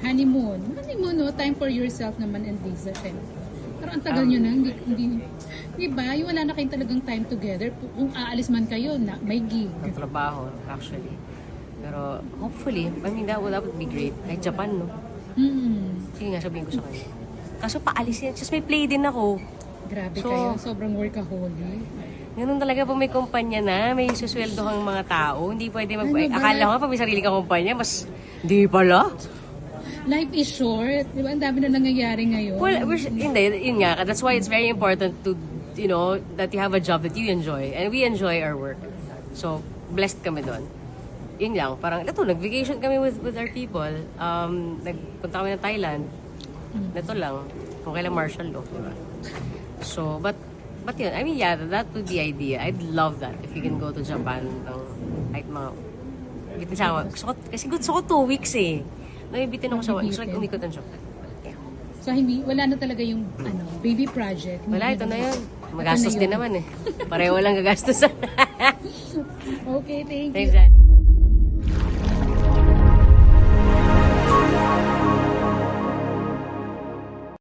honeymoon. Honeymoon, no? Time for yourself naman and Lisa, syempre. Pero ang tagal Um, nyo na, hindi, hindi, di ba? Yung wala na kayong talagang time together. Kung aalis man kayo, na, may gig. ng trabaho, actually. Pero hopefully, I mean, that would, that would be great. Kahit Japan, no? Hmm. Sige nga, sabihin ko sa kanya. Kaso paalis yan. Just may play din ako. Grabe So- kayo, sobrang workaholic. Ganun talaga pag may kumpanya na, may susweldo kang mga tao. Hindi pwede mag... Ano? Akala ko nga pag may sarili kang kumpanya, mas... Hindi pala. Life is short. Di ba? Ang dami na nangyayari ngayon. Well, we're, hindi, yun nga. That's why it's very important to, you know, that you have a job that you enjoy. And we enjoy our work. So, blessed kami doon. Yun lang. Parang, ito, nag-vacation kami with, with our people. Um, nagpunta kami ng Thailand. Ito lang. Kung kailan martial law, di ba? So, but, but yun, I mean, yeah, that would be idea. I'd love that if you can go to Japan ng kahit mga bitin sa ako. Gusto ko, kasi gusto ko two weeks eh. Nabibitin ako sa Gusto ko umikot ng Japan. Yeah. So, hindi, wala na talaga yung ano, baby project. Wala, ito na yun. Magastos Ito na din yun. naman eh. Pareho lang gagastusan. Okay, thank you. Thanks, Dad.